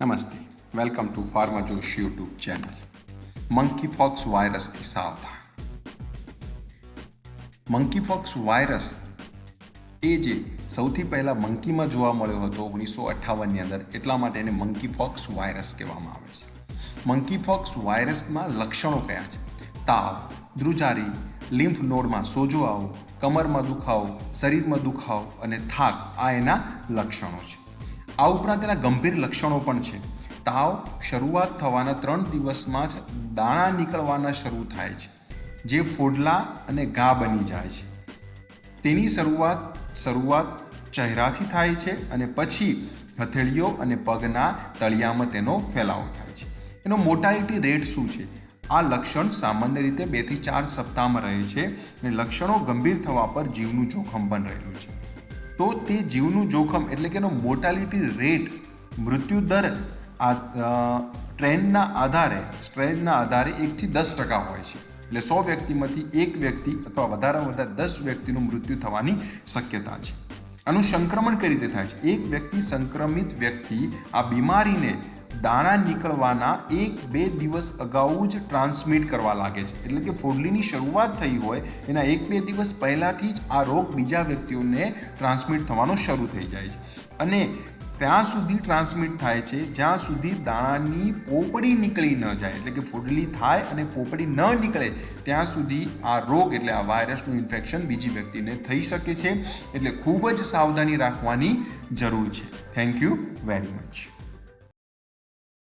નમસ્તે welcome to pharma Josh YouTube channel monkey pox વાયરસથી સાવધાન મંકી ફોક્સ વાયરસ એ જે સૌથી પહેલાં મંકીમાં જોવા મળ્યો હતો ઓગણીસો અઠ્ઠાવનની અંદર, એટલા માટે એને મંકી ફોક્સ વાયરસ કહેવામાં આવે છે. મંકી ફોક્સ વાયરસના લક્ષણો કયા છે? તાવ, ધ્રુજારી લિમ્ફ નોડમાં સોજો આવો, કમરમાં દુખાવો, શરીરમાં દુખાવો અને થાક, આ એના લક્ષણો છે. આ ઉપરાંત એના ગંભીર લક્ષણો પણ છે. તાવ શરૂઆત થવાના ત્રણ દિવસમાં જ દાણા નીકળવાના શરૂ થાય છે, જે ફોડલા અને ઘા બની જાય છે. તેની શરૂઆત શરૂઆત ચહેરાથી થાય છે અને પછી હથેળીઓ અને પગના તળિયામાં તેનો ફેલાવો થાય છે. એનો મોટાલિટી રેટ શું છે? આ લક્ષણ સામાન્ય રીતે બેથી ચાર સપ્તાહમાં રહે છે અને લક્ષણો ગંભીર થવા પર જીવનું જોખમ પણ રહેલું છે. તો તે જીવનું જોખમ એટલે કે એનો મોર્ટાલિટી રેટ મૃત્યુ દર આ ટ્રેનના આધારે, સ્ટ્રેનના આધારે એકથી દસ ટકા હોય છે. એટલે સો વ્યક્તિમાંથી એક વ્યક્તિ અથવા વધારેમાં વધારે દસ વ્યક્તિનું મૃત્યુ થવાની શક્યતા છે. આનું સંક્રમણ કઈ રીતે થાય છે? એક વ્યક્તિ સંક્રમિત વ્યક્તિ આ બીમારીને દાણા નીકળવાના એક બે દિવસ અગાઉ જ ટ્રાન્સમિટ કરવા લાગે છે. એટલે કે ફોડલીની શરૂઆત થઈ હોય, એના એક બે દિવસ પહેલાંથી જ આ રોગ બીજા વ્યક્તિઓને ટ્રાન્સમિટ થવાનો શરૂ થઈ જાય છે. અને ત્યાં સુધી ટ્રાન્સમિટ થાય છે, જ્યાં સુધી દાણાની પોપડી નીકળી ન જાય. એટલે કે ફોડલી થાય અને પોપડી ન નીકળે, ત્યાં સુધી આ રોગ એટલે આ વાયરસનું ઇન્ફેક્શન બીજી વ્યક્તિને થઈ શકે છે. એટલે ખૂબ જ સાવધાની રાખવાની જરૂર છે. Thank you very much